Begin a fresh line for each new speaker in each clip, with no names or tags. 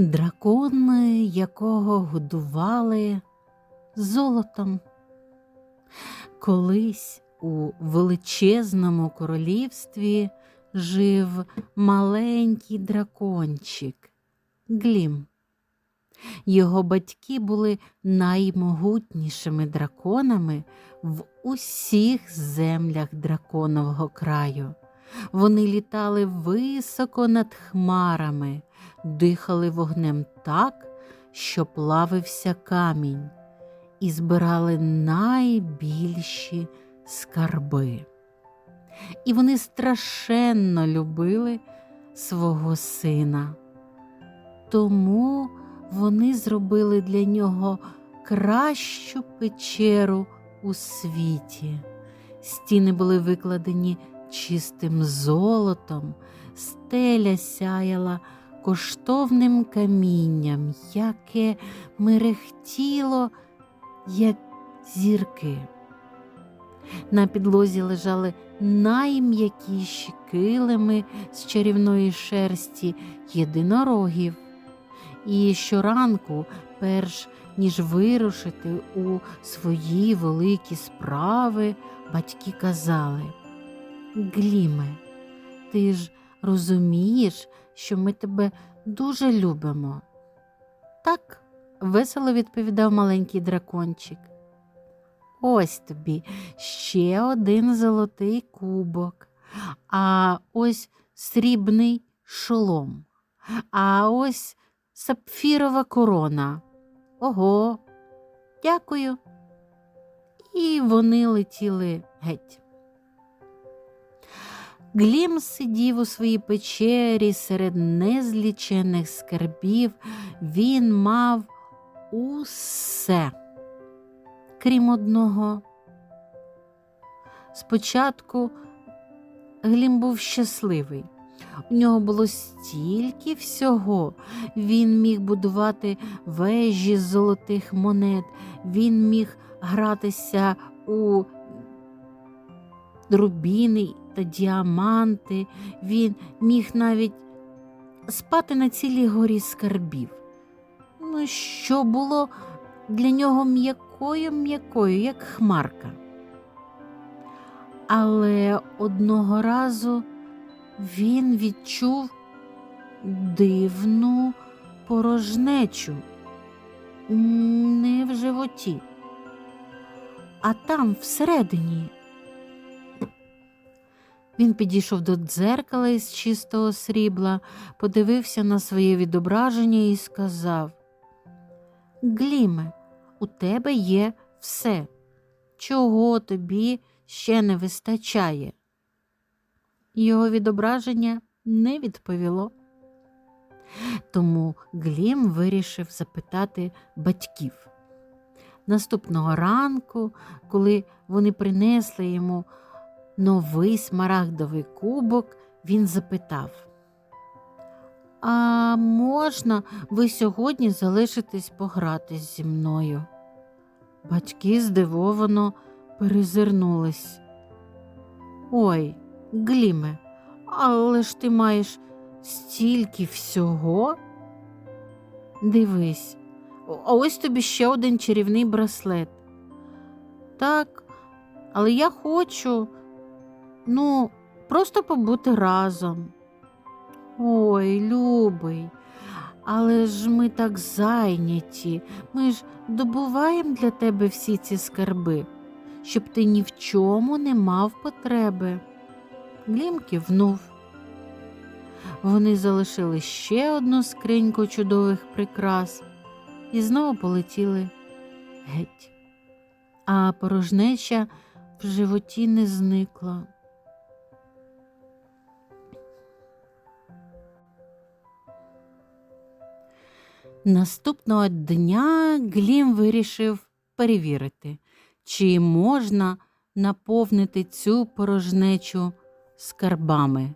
Дракон, якого годували золотом. Колись у величезному королівстві жив маленький дракончик Глім. Його батьки були наймогутнішими драконами в усіх землях драконового краю. Вони літали високо над хмарами, дихали вогнем так, що плавився камінь, і збирали найбільші скарби. І вони страшенно любили свого сина. Тому вони зробили для нього кращу печеру у світі. Стіни були викладені чистим золотом, стеля сяяла коштовним камінням, яке мерехтіло, як зірки. На підлозі лежали найм'якіші килими з чарівної шерсті єдинорогів. І щоранку, перш ніж вирушити у свої великі справи, батьки казали Гліме, ти ж розумієш, що ми тебе дуже любимо. Так, весело відповідав маленький дракончик. Ось тобі ще один золотий кубок, а ось срібний шолом, а ось сапфірова корона. Ого, дякую. І вони летіли геть. Глім сидів у своїй печері серед незлічених скарбів, він мав усе, крім одного. Спочатку Глім був щасливий. У нього було стільки всього. Він міг будувати вежі з золотих монет, він міг гратися у рубіни та діаманти, він міг навіть спати на цілій горі скарбів. Ну, що було для нього м'якою м'якою, як хмарка. Але одного разу він відчув дивну порожнечу не в животі, а там всередині. Він підійшов до дзеркала із чистого срібла, подивився на своє відображення і сказав Гліме, у тебе є все, чого тобі ще не вистачає. Його відображення не відповіло. Тому Глім вирішив запитати батьків. Наступного ранку, коли вони принесли йому новий смарагдовий кубок, він запитав, А можна ви сьогодні залишитесь погратись зі мною? Батьки здивовано перезирнулись. Ой, Гліме, але ж ти маєш стільки всього? Дивись, а ось тобі ще один чарівний браслет. Так, але я хочу, ну, просто побути разом. Ой, любий, але ж ми так зайняті, ми ж добуваємо для тебе всі ці скарби, щоб ти ні в чому не мав потреби. Глім кивнув. Вони залишили ще одну скриньку чудових прикрас і знову полетіли геть. А порожнеча в животі не зникла. Наступного дня Глім вирішив перевірити, чи можна наповнити цю порожнечу скарбами.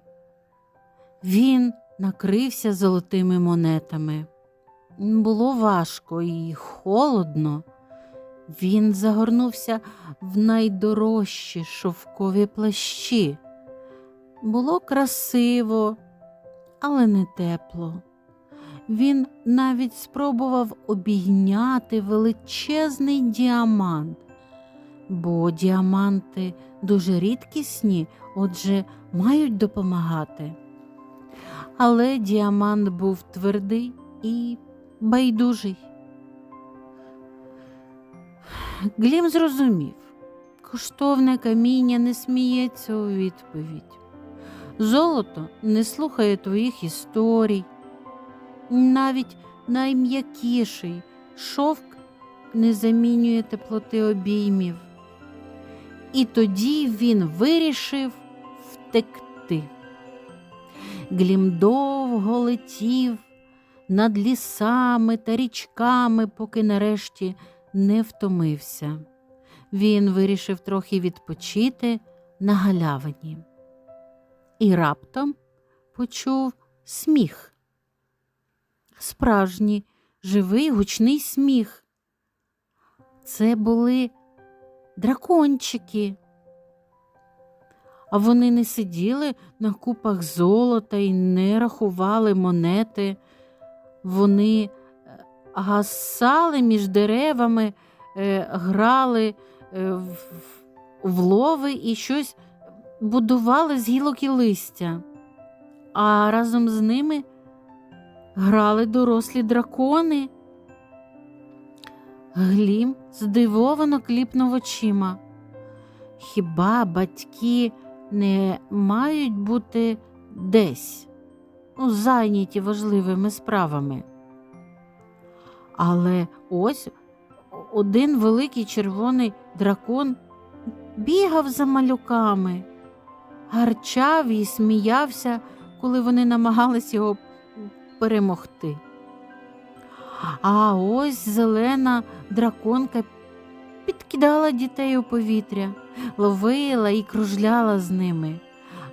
Він накрився золотими монетами. Було важко і холодно. Він загорнувся в найдорожчі шовкові плащі. Було красиво, але не тепло. Він навіть спробував обійняти величезний діамант, бо діаманти дуже рідкісні, отже, мають допомагати. Але діамант був твердий і байдужий. Глім зрозумів, коштовне каміння не сміється у відповідь. Золото не слухає твоїх історій. Навіть найм'якіший шовк не замінює теплоти обіймів. І тоді він вирішив втекти. Глім довго летів над лісами та річками, поки нарешті не втомився. Він вирішив трохи відпочити на галявині. І раптом почув сміх. Справжній, живий гучний сміх. Це були дракончики. А вони не сиділи на купах золота і не рахували монети. Вони е, гасали між деревами, е, грали е, в лови і щось будували з гілок і листя, а разом з ними грали дорослі дракони. Глім здивовано кліпнув очима. Хіба батьки не мають бути десь, ну, зайняті важливими справами? Але ось один великий червоний дракон бігав за малюками, гарчав і сміявся, коли вони намагались його перемогти. А ось зелена драконка підкидала дітей у повітря, ловила і кружляла з ними.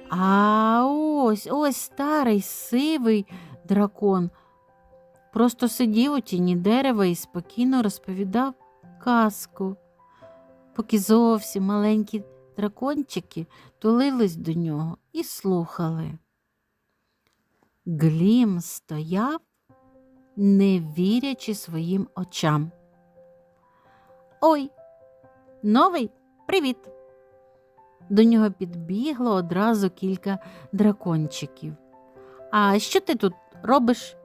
А ось ось старий сивий дракон просто сидів у тіні дерева і спокійно розповідав казку, поки зовсім маленькі дракончики тулились до нього і слухали. Глім стояв, не вірячи своїм очам. Ой, новий привіт! До нього підбігло одразу кілька дракончиків. А що ти тут робиш?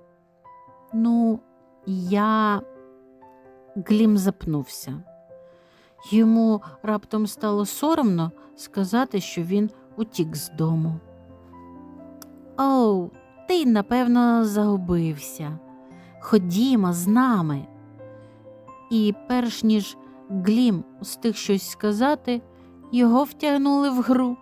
Ну, я Глім запнувся. Йому раптом стало соромно сказати, що він утік з дому. Оу, ти, напевно, загубився. Ходімо з нами. І перш ніж Глім устиг щось сказати, його втягнули в гру.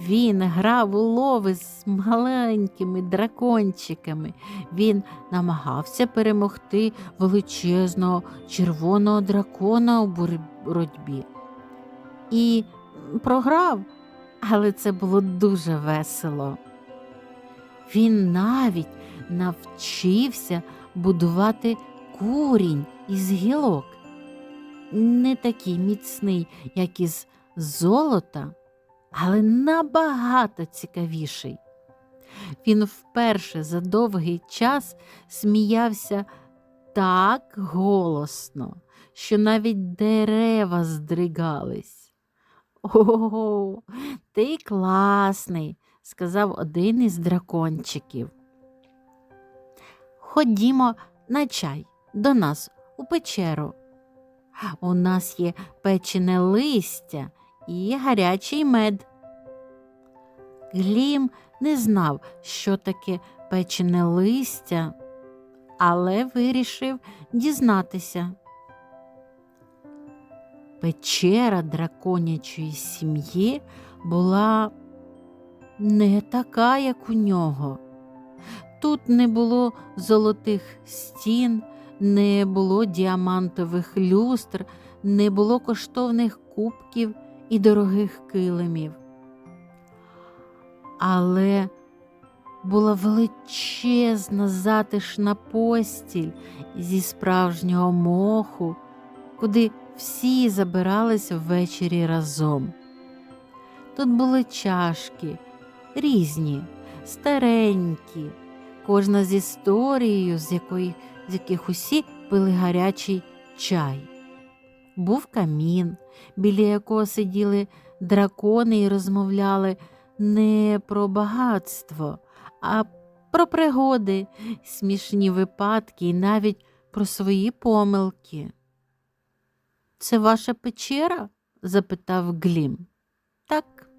Він грав у лови з маленькими дракончиками. Він намагався перемогти величезного червоного дракона у боротьбі. І програв, але це було дуже весело. Він навіть навчився будувати курінь із гілок, не такий міцний, як із золота, але набагато цікавіший. Він вперше за довгий час сміявся так голосно, що навіть дерева здригались. Ого, ти класний, сказав один із дракончиків. Ходімо на чай до нас у печеру. У нас є печене листя і гарячий мед. Глім не знав, що таке печене листя, але вирішив дізнатися. Печера драконячої сім'ї була не така, як у нього. Тут не було золотих стін, не було діамантових люстр, не було коштовних кубків і дорогих килимів. Але була величезна затишна постіль зі справжнього моху, куди всі забирались ввечері разом. Тут були чашки різні, старенькі, кожна з історією, з, якої, з яких усі пили гарячий чай. Був камін, біля якого сиділи дракони і розмовляли не про багатство, а про пригоди, смішні випадки і навіть про свої помилки. Це ваша печера? запитав Глім. Так.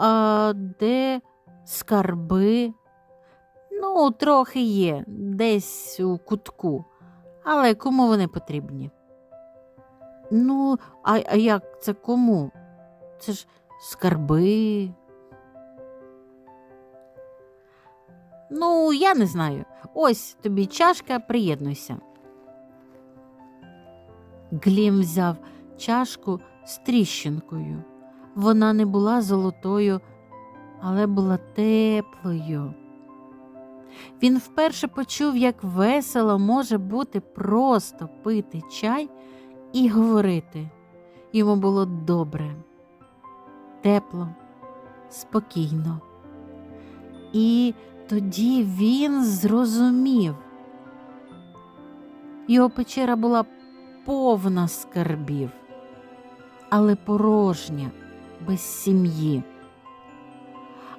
А де скарби? Ну, трохи є, десь у кутку, але кому вони потрібні? Ну, а, а як це кому? Це ж скарби. Ну, я не знаю. Ось тобі чашка, приєднуйся. Глім взяв чашку з тріщинкою. Вона не була золотою, але була теплою. Він вперше почув, як весело може бути просто пити чай і говорити. Йому було добре, тепло, спокійно. І тоді він зрозумів. Його печера була повна скарбів, але порожня, без сім'ї.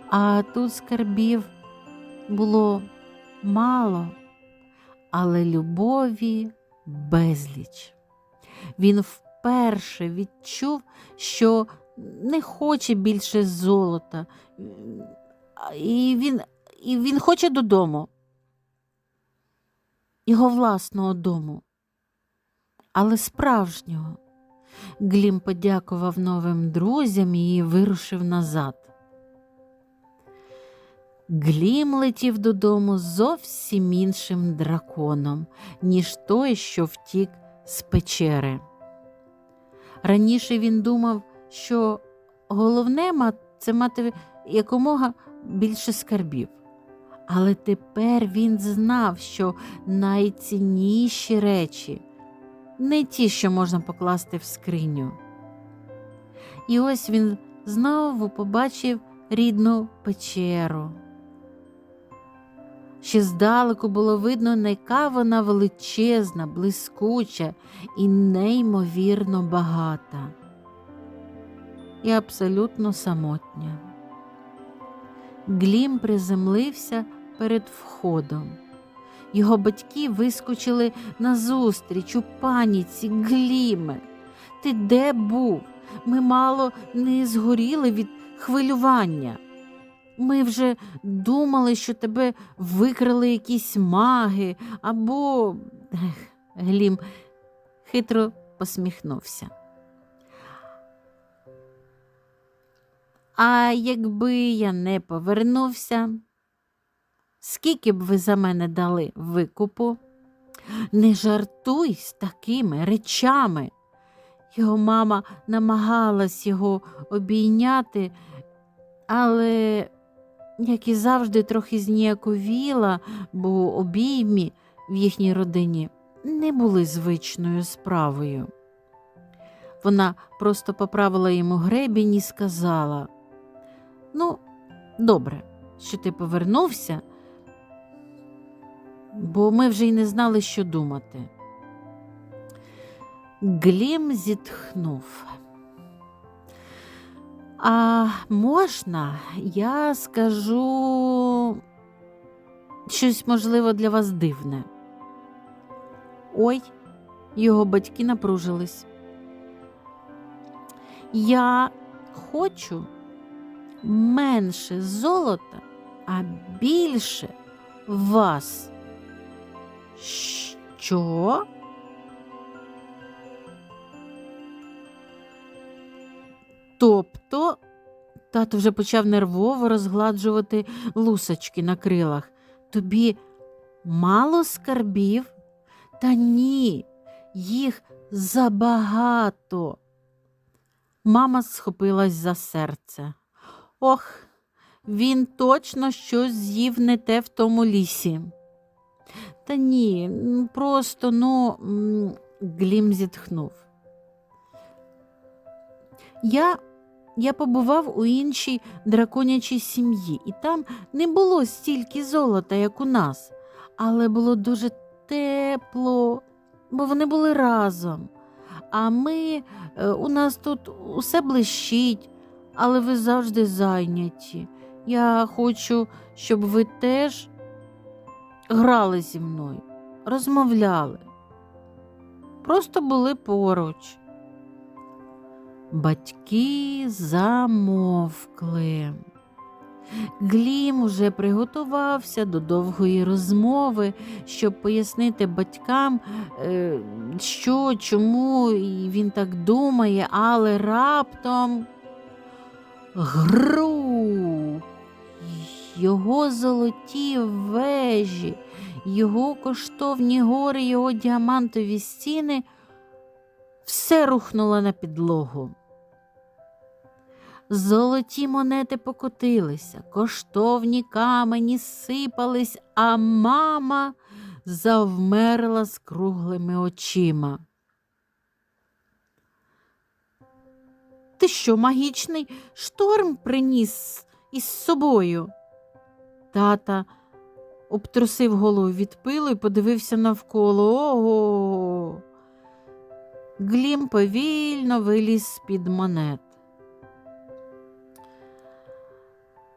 А тут скарбів було мало, але любові безліч. Він вперше відчув, що не хоче більше золота, і він, і він хоче додому, його власного дому, але справжнього. Глім подякував новим друзям і вирушив назад. Глім летів додому зовсім іншим драконом, ніж той, що втік з печери. Раніше він думав, що головне це мати якомога більше скарбів. Але тепер він знав, що найцінніші речі не ті, що можна покласти в скриню. І ось він знову побачив рідну печеру. Ще здалеку було видно, яка вона величезна, блискуча і неймовірно багата, і абсолютно самотня. Глім приземлився перед входом. Його батьки вискочили назустріч у паніці Гліме. Ти де був? Ми мало не згоріли від хвилювання. Ми вже думали, що тебе викрали якісь маги або. Ех, Глім хитро посміхнувся. А якби я не повернувся, скільки б ви за мене дали викупу? Не жартуй з такими речами. Його мама намагалась його обійняти, але, як і завжди, трохи зніяковіла, бо обіймі в їхній родині не були звичною справою. Вона просто поправила йому гребінь і сказала Ну, добре, що ти повернувся, бо ми вже й не знали, що думати. Глім зітхнув. А можна, я скажу щось, можливо, для вас дивне. Ой, його батьки напружились. Я хочу менше золота, а більше вас. Що? Тобто тато вже почав нервово розгладжувати лусочки на крилах. Тобі мало скарбів? Та ні, їх забагато. Мама схопилась за серце. Ох, він точно щось з'їв не те в тому лісі. Та ні, просто ну, Глім зітхнув. Я, я побував у іншій драконячій сім'ї, і там не було стільки золота, як у нас, але було дуже тепло, бо вони були разом. А ми, е, у нас тут усе блищить, але ви завжди зайняті. Я хочу, щоб ви теж грали зі мною, розмовляли, просто були поруч. Батьки замовкли. Глім уже приготувався до довгої розмови, щоб пояснити батькам, е, що, чому він так думає, але раптом гру його золоті вежі, його коштовні гори, його діамантові стіни все рухнуло на підлогу. Золоті монети покотилися, коштовні камені сипались, а мама завмерла з круглими очима. Ти що, магічний шторм приніс із собою? Тата обтрусив голову від пилу і подивився навколо. Ого. Глім повільно виліз з-під монет.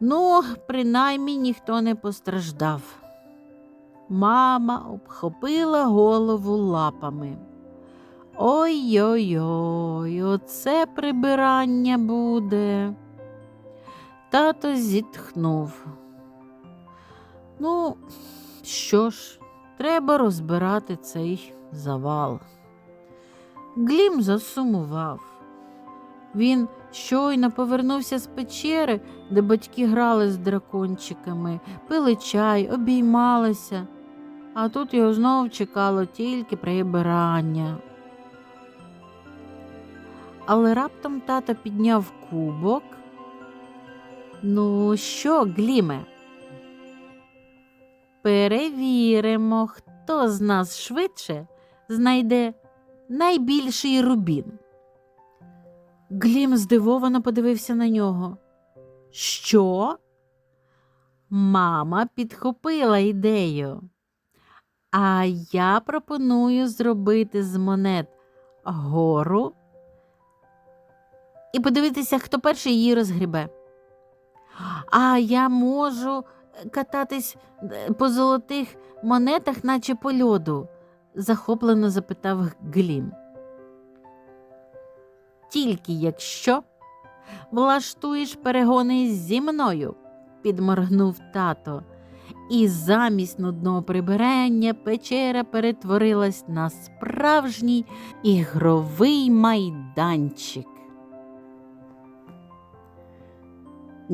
Ну, принаймні ніхто не постраждав. Мама обхопила голову лапами. Ой-ой-ой, оце прибирання буде. Тато зітхнув. Ну, що ж, треба розбирати цей завал. Глім засумував. Він щойно повернувся з печери, де батьки грали з дракончиками, пили чай, обіймалися, а тут його знов чекало тільки прибирання. Але раптом тата підняв кубок. Ну що, Гліме? Перевіримо, хто з нас швидше знайде найбільший рубін. Глім здивовано подивився на нього. Що? Мама підхопила ідею. А я пропоную зробити з монет гору і подивитися, хто перший її розгрібе. А я можу кататись е, по золотих монетах, наче по льоду? захоплено запитав Глім. Тільки якщо влаштуєш перегони зі мною, підморгнув тато, і замість нудного прибирання печера перетворилась на справжній ігровий майданчик.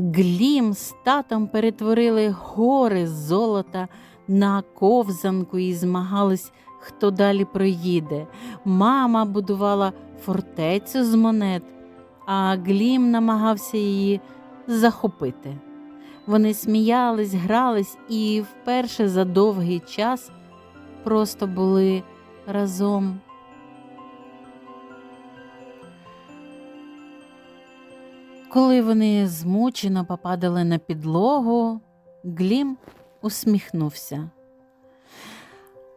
Глім з татом перетворили гори золота на ковзанку і змагались, хто далі проїде. Мама будувала фортецю з монет, а Глім намагався її захопити. Вони сміялись, грались і вперше за довгий час просто були разом. Коли вони змучено попадали на підлогу, Глім усміхнувся.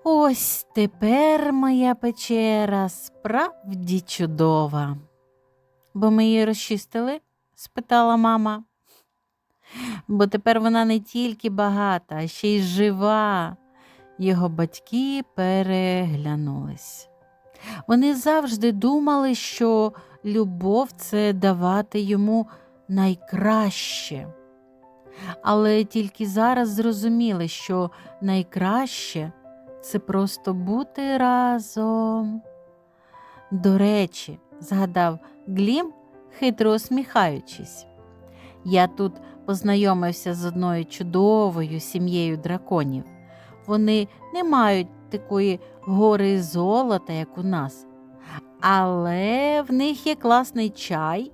Ось тепер моя печера справді чудова. Бо ми її розчистили? спитала мама. Бо тепер вона не тільки багата, а ще й жива. Його батьки переглянулись. Вони завжди думали, що любов це давати йому найкраще. Але тільки зараз зрозуміли, що найкраще це просто бути разом. До речі, згадав Глім, хитро усміхаючись. Я тут познайомився з одною чудовою сім'єю драконів. Вони не мають такої гори золота, як у нас, але в них є класний чай,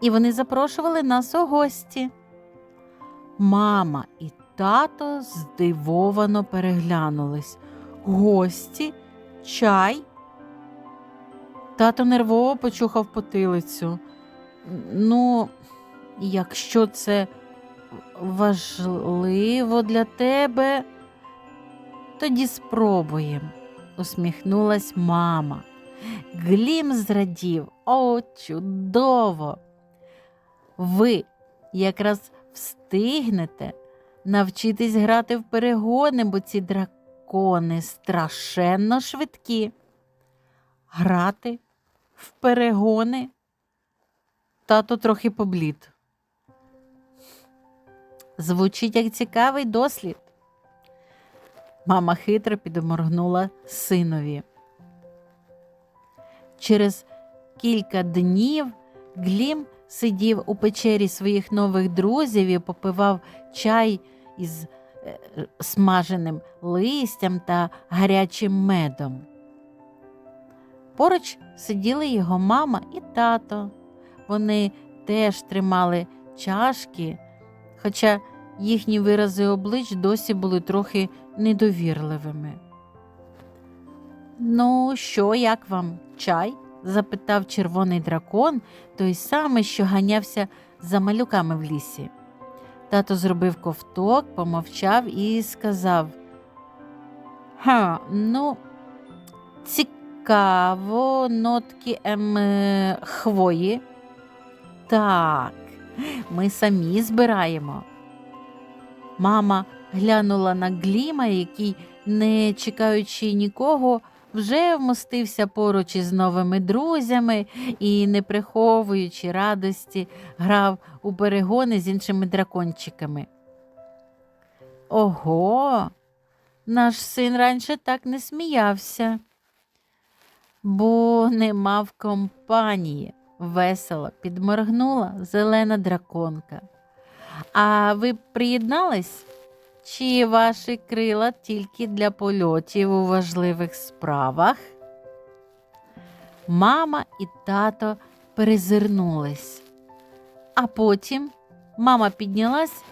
і вони запрошували нас у гості. Мама і тато здивовано переглянулись. Гості, чай. Тато нервово почухав потилицю. Ну, якщо це важливо для тебе, тоді спробуємо, усміхнулась мама. Глім зрадів, о, чудово! Ви якраз встигнете навчитись грати в перегони, бо ці дракони страшенно швидкі. Грати в перегони? Тато трохи поблід. Звучить як цікавий дослід. Мама хитро підморгнула синові. Через кілька днів Глім сидів у печері своїх нових друзів і попивав чай із е, смаженим листям та гарячим медом. Поруч сиділи його мама і тато. Вони теж тримали чашки, хоча їхні вирази облич досі були трохи недовірливими. Ну, що, як вам чай? запитав червоний дракон, той самий, що ганявся за малюками в лісі. Тато зробив ковток, помовчав і сказав: Ха, ну, цікаво, нотки ем, хвої. Так, ми самі збираємо. Мама глянула на Гліма, який, не чекаючи нікого, вже вмостився поруч із новими друзями і, не приховуючи радості, грав у перегони з іншими дракончиками. Ого, наш син раніше так не сміявся, бо не мав компанії. Весело підморгнула зелена драконка. А ви приєднались? Чи ваші крила тільки для польотів у важливих справах? Мама і тато перезирнулись. А потім мама піднялась,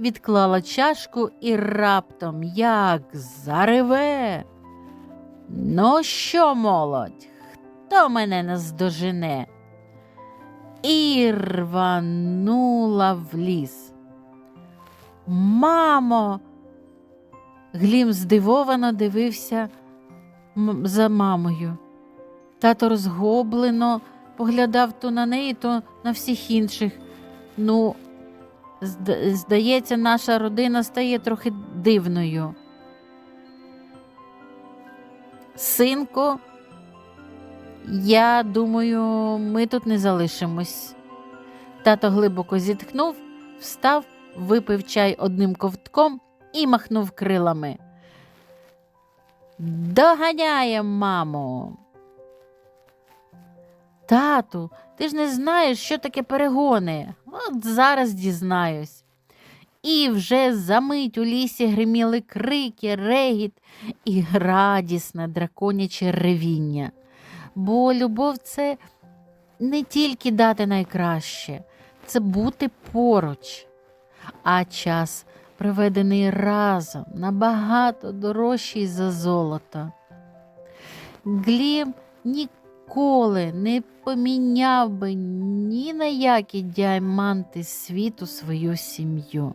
відклала чашку і раптом як зареве. Ну що, молодь, хто мене наздожене? І рванула в ліс. Мамо. Глім здивовано дивився за мамою. Тато розгублено поглядав то на неї, то на всіх інших. Ну, здається, наша родина стає трохи дивною. Синку, я думаю, ми тут не залишимось. Тато глибоко зітхнув, встав випив чай одним ковтком і махнув крилами. Доганяєм, мамо. Тату, ти ж не знаєш, що таке перегони. От зараз дізнаюсь. І вже за мить у лісі гриміли крики, регіт і радісне драконяче ревіння. Бо любов це не тільки дати найкраще, це бути поруч а час, проведений разом, набагато дорожчий за золото. Глім ніколи не поміняв би ні на які діаманти світу свою сім'ю.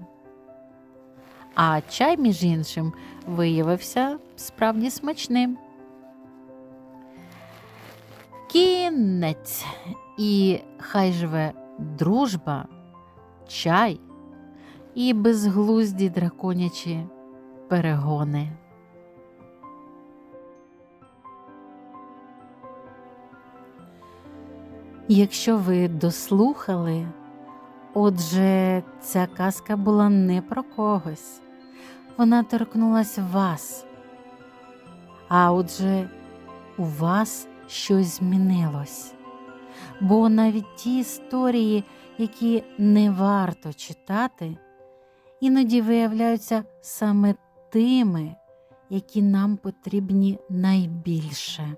А чай, між іншим, виявився справді смачним. Кінець, і хай живе дружба, чай і безглузді драконячі перегони. Якщо ви дослухали, отже, ця казка була не про когось, вона торкнулась вас. А отже, у вас щось змінилось. Бо навіть ті історії, які не варто читати, іноді виявляються саме тими, які нам потрібні найбільше.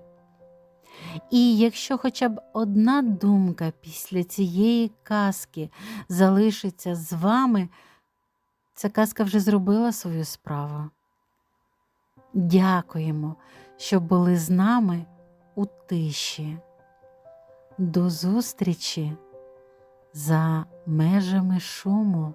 І якщо хоча б одна думка після цієї казки залишиться з вами, ця казка вже зробила свою справу. Дякуємо, що були з нами у тиші. До зустрічі за межами шуму.